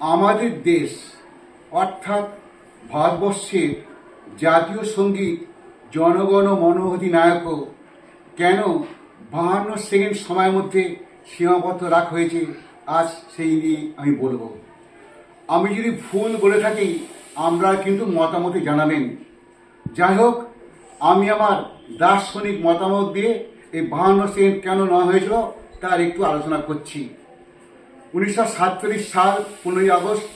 আমাদের দেশ, অর্থাৎ ভারতবর্ষের জাতীয় সংগীত জনগণ মনোধিনায়ক কেন বাহান্ন সেকেন্ড সময়ের মধ্যে সীমাবদ্ধ রাখা হয়েছে, আজ সেই নিয়ে আমি বলব। আমি যদি ভুল বলে থাকি আমরা কিন্তু মতামতে জানাবেন। যাই হোক, আমি আমার দার্শনিক মতামত দিয়ে এই বাহান্ন সেকেন্ড কেন নেওয়া হয়েছিল, তার একটু আলোচনা করছি। উনিশশো সাতচল্লিশ সাল পনেরোই আগস্ট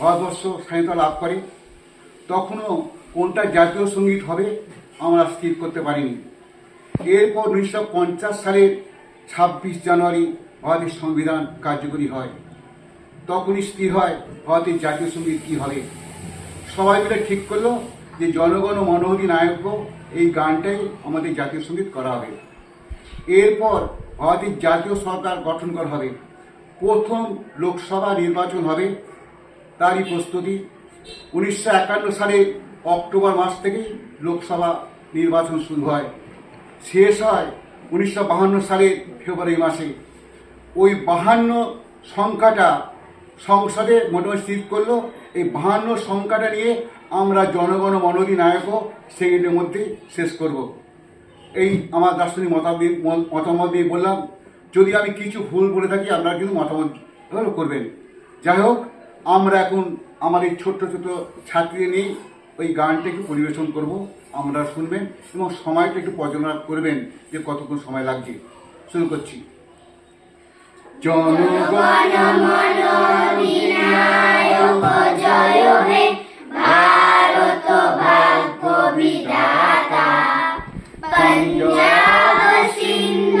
ভারতবর্ষ স্বাধীনতা লাভ করে। তখনও কোনটা জাতীয় সংগীত হবে, আমরা স্থির করতে পারিনি। এরপর উনিশশো পঞ্চাশ সালের ছাব্বিশ জানুয়ারি ভারতের সংবিধান কার্যকরী হয়। তখনই স্থির হয় ভারতের জাতীয় সংগীত কী হবে। সবাই মিলে ঠিক করল যে জনগণ মনোহরি নায়ক এই গানটাই আমাদের জাতীয় সংগীত করা হবে। এরপর ভারতের জাতীয় সরকার গঠন করা হবে। প্রথম লোকসভা নির্বাচন হবে তারই প্রস্তুতি। উনিশশো একান্ন সালে অক্টোবর মাস থেকেই লোকসভা নির্বাচন শুরু হয়। শেষ হয় উনিশশো বাহান্ন সালে ফেব্রুয়ারি মাসে। ওই বাহান্ন সংখ্যাটা সংসদে মোটামুটি স্থির করল। এই বাহান্ন সংখ্যাটা নিয়ে আমরা জনগণ মনোদী নায়কও সেকেন্ডের মধ্যে শেষ করব। এই আমার দার্শনিক মতামত মতামত দিয়ে বললাম যদি আমি কিছু ভুল বলে থাকি, আপনারা কিন্তু মতামত করবেন। যাই হোক, আমরা এখন আমার এই ছোট্ট ছোট ছাত্রী নিয়ে ওই গানটা একটু পরিবেশন করব। আমরা শুনবেন এবং সময়টা একটু পর্যালোচনা করবেন যে কতক্ষণ সময় লাগছে। শুরু করছি। জনগণ সিন্ধ